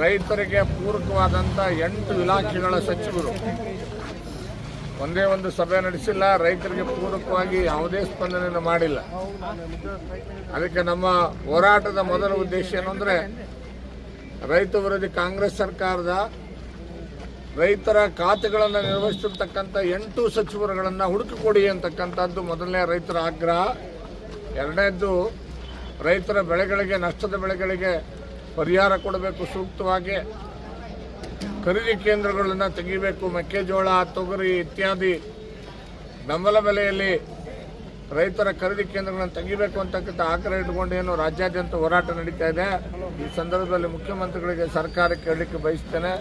ರೈತರಿಗೆ ಪೂರಕವಾದಂಥ ಎಂಟು ಇಲಾಖೆಗಳ ಸಚಿವರು. ಒಂದೇ ಒಂದು ಸಭೆ ನಡೆಸಿಲ್ಲ, ರೈತರಿಗೆ ಪೂರಕವಾಗಿ ಯಾವುದೇ ಸ್ಪಂದನೆಯನ್ನು ಮಾಡಿಲ್ಲ. ಅದಕ್ಕೆ ನಮ್ಮ ಹೋರಾಟದ ಮೊದಲ ಉದ್ದೇಶ ಏನು ಅಂದರೆ, ರೈತ ವಿರೋಧಿ ಕಾಂಗ್ರೆಸ್ ಸರ್ಕಾರದ ರೈತರ ಖಾತೆಗಳನ್ನು ನಿರ್ವಹಿಸಿರ್ತಕ್ಕಂಥ ಎಂಟು ಸಚಿವರುಗಳನ್ನು ಹುಡುಕಿಕೊಡಿ ಅಂತಕ್ಕಂಥದ್ದು ಮೊದಲನೇ ರೈತರ ಆಗ್ರಹ. ಎರಡನೇದ್ದು, ರೈತರ ಬೆಳೆಗಳಿಗೆ, ನಷ್ಟದ ಬೆಳೆಗಳಿಗೆ ಪರಿಹಾರ ಕೊಡಬೇಕು ಸೂಕ್ತವಾಗಿ. ಖರೀದಿ ಕೇಂದ್ರಗಳನ್ನು ತೆಗಿಬೇಕು, ಮೆಕ್ಕೆಜೋಳ, ತೊಗರಿ ಇತ್ಯಾದಿ. ಬೆಂಬಲ ಬೆಲೆಯಲ್ಲಿ ರೈತರ ಖರೀದಿ ಕೇಂದ್ರಗಳನ್ನು ತೆಗಿಬೇಕು ಅಂತಕ್ಕಂಥ ಆಗ್ರಹ ಇಟ್ಕೊಂಡು ಏನು ರಾಜ್ಯಾದ್ಯಂತ ಹೋರಾಟ ನಡೀತಾ ಇದೆ. ಈ ಸಂದರ್ಭದಲ್ಲಿ ಮುಖ್ಯಮಂತ್ರಿಗಳಿಗೆ ಸರ್ಕಾರ ಕೇಳಲಿಕ್ಕೆ ಬಯಸ್ತೇನೆ.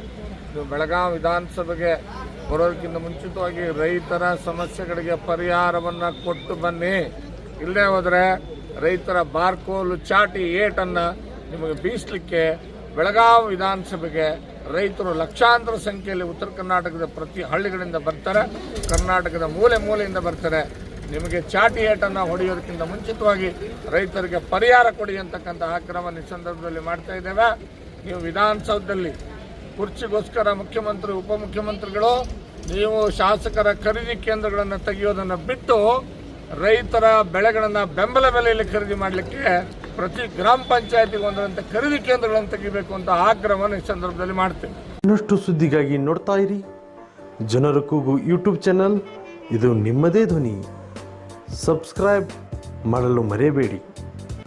ಬೆಳಗಾವಿ ವಿಧಾನಸಭೆಗೆ ಬರೋದಕ್ಕಿಂತ ಮುಂಚಿತವಾಗಿ ರೈತರ ಸಮಸ್ಯೆಗಳಿಗೆ ಪರಿಹಾರವನ್ನು ಕೊಟ್ಟು ಬನ್ನಿ. ಇಲ್ಲದೆ ಹೋದರೆ ರೈತರ ಬಾರ್ಕೋಲು ಚಾಟಿ ಏಟನ್ನು ನಿಮಗೆ ಬೀಸಲಿಕ್ಕೆ ಬೆಳಗಾವಿ ವಿಧಾನಸಭೆಗೆ ರೈತರು ಲಕ್ಷಾಂತರ ಸಂಖ್ಯೆಯಲ್ಲಿ ಉತ್ತರ ಕರ್ನಾಟಕದ ಪ್ರತಿ ಹಳ್ಳಿಗಳಿಂದ ಬರ್ತಾರೆ, ಕರ್ನಾಟಕದ ಮೂಲೆ ಮೂಲೆಯಿಂದ ಬರ್ತಾರೆ. ನಿಮಗೆ ಚಾಟಿ ಏಟನ್ನು ಹೊಡೆಯೋದಕ್ಕಿಂತ ಮುಂಚಿತವಾಗಿ ರೈತರಿಗೆ ಪರಿಹಾರ ಕೊಡಿ ಅಂತಕ್ಕಂಥ ಕ್ರಮವನ್ನು ಈ ಸಂದರ್ಭದಲ್ಲಿ ಮಾಡ್ತಾ ಇದ್ದೇವೆ. ನೀವು ವಿಧಾನಸೌಧದಲ್ಲಿ ಕುರ್ಚಿಗೋಸ್ಕರ ಮುಖ್ಯಮಂತ್ರಿ, ಉಪಮುಖ್ಯಮಂತ್ರಿಗಳು, ನೀವು ಶಾಸಕರ ಖರೀದಿ ಕೇಂದ್ರಗಳನ್ನು ತೆಗೆಯೋದನ್ನು ಬಿಟ್ಟು ರೈತರ ಬೆಳೆಗಳನ್ನು ಬೆಂಬಲ ಬೆಲೆಯಲ್ಲಿ ಖರೀದಿ ಮಾಡಲಿಕ್ಕೆ ಪ್ರತಿ ಗ್ರಾಮ ಪಂಚಾಯತಿಗೆ ಒಂದರಂತೆ ಖರೀದಿ ಕೇಂದ್ರಗಳನ್ನು ತೆಗಿಬೇಕು ಅಂತ ಆಗ್ರಹವನ್ನು ಈ ಸಂದರ್ಭದಲ್ಲಿ ಮಾಡ್ತೇವೆ ಇನ್ನಷ್ಟು ಸುದ್ದಿಗಾಗಿ ನೋಡ್ತಾ ಇರಿ. ಜನರ ಕೂಗು ಯೂಟ್ಯೂಬ್ ಚಾನಲ್. ಇದು ನಿಮ್ಮದೇ ಧ್ವನಿ. ಸಬ್ಸ್ಕ್ರೈಬ್ ಮಾಡಲು ಮರೆಯಬೇಡಿ.